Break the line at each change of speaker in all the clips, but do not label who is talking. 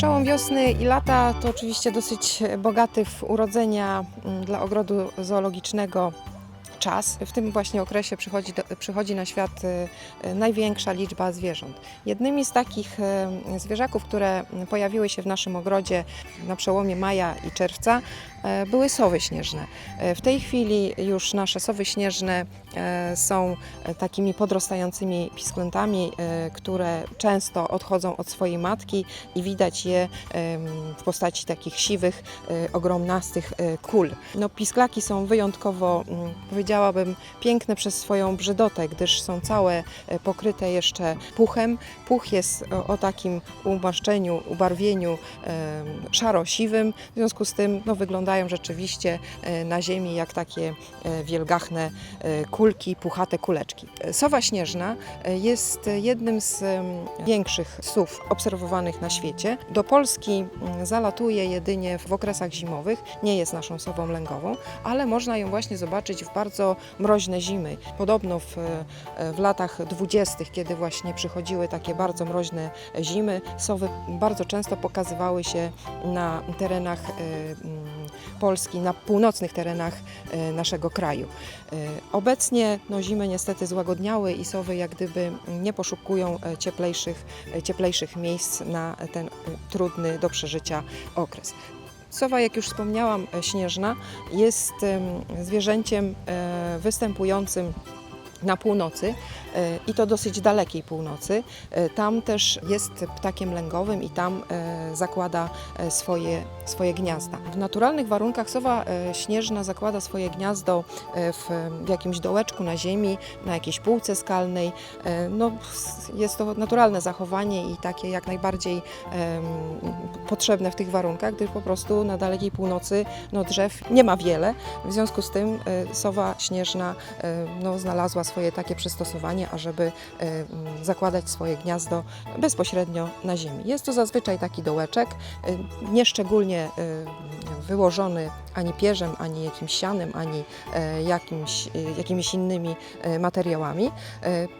Przełom wiosny i lata to oczywiście dosyć bogaty w urodzenia mm, dla ogrodu zoologicznego czas. W tym właśnie okresie przychodzi, do, przychodzi na świat y, y, największa liczba zwierząt. Jednymi z takich y, zwierzaków, które pojawiły się w naszym ogrodzie na przełomie maja i czerwca, były sowy śnieżne. W tej chwili już nasze sowy śnieżne są takimi podrastającymi pisklętami, które często odchodzą od swojej matki i widać je w postaci takich siwych, ogromnastych kul. No, pisklaki są wyjątkowo, mm, powiedziałabym, piękne przez swoją brzydotę, gdyż są całe e, pokryte jeszcze puchem. Puch jest o, takim umaszczeniu, ubarwieniu szaro-siwym, w związku z tym no, wyglądają rzeczywiście e, na ziemi jak takie e, wielgachne kulki, puchate kuleczki. Sowa śnieżna jest jednym z większych sów obserwowanych na świecie. Do Polski mm, zalatuje jedynie w okresach zimowych, nie jest naszą sową lęgową, ale można ją właśnie zobaczyć w bardzo mroźne zimy. Podobno w, e, w latach dwudziestych, kiedy właśnie przychodziły takie bardzo mroźne zimy, sowy bardzo często pokazywały się na terenach e, mm, Polski, na północnych terenach e, naszego kraju. Obecnie no, zimy niestety złagodniały i sowy jak gdyby nie poszukują cieplejszych, cieplejszych miejsc na ten trudny do przeżycia okres. Sowa, jak już wspomniałam, e, śnieżna, jest em, zwierzęciem e, występującym na północy e, i to dosyć dalekiej północy. E, Tam też jest ptakiem lęgowym i tam e, zakłada swoje, swoje gniazda. W naturalnych warunkach sowa śnieżna zakłada swoje gniazdo w, w jakimś dołeczku na ziemi, na jakiejś półce skalnej. No, jest to naturalne zachowanie i takie jak najbardziej potrzebne w tych warunkach, gdyż po prostu na dalekiej północy no, drzew nie ma wiele. W związku z tym sowa śnieżna no, znalazła swoje takie przystosowanie, ażeby e, m, zakładać swoje gniazdo bezpośrednio na ziemi. Jest to zazwyczaj taki dołeczek, e, nieszczególnie e, wyłożony ani pierzem, ani jakimś sianem, ani jakimś, jakimiś innymi materiałami.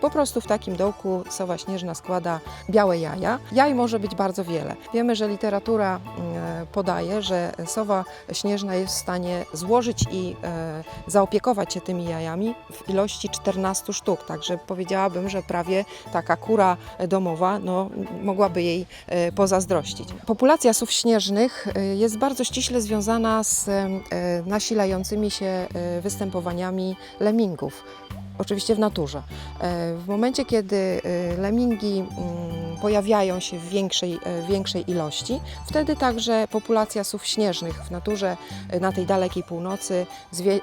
Po prostu w takim dołku sowa śnieżna składa białe jaja. Jaj może być bardzo wiele. Wiemy, że literatura mm, podaje, że sowa śnieżna jest w stanie złożyć i zaopiekować się tymi jajami w ilości 14 sztuk. Także powiedziałabym, że prawie taka kura domowa no, mogłaby jej e, pozazdrościć. Populacja sów śnieżnych e, jest bardzo ściśle związana z e, nasilającymi się występowaniami lemmingów. Oczywiście w naturze. W momencie, kiedy lemingi mm, pojawiają się w większej, e, większej ilości, wtedy także populacja sów śnieżnych w naturze e, na tej dalekiej północy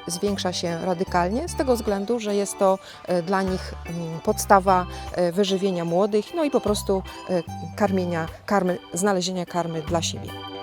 zwiększa się radykalnie, z tego względu, że jest to e, dla nich mm, podstawa wyżywienia młodych, no i po prostu karmienia, karmy, znalezienia karmy dla siebie.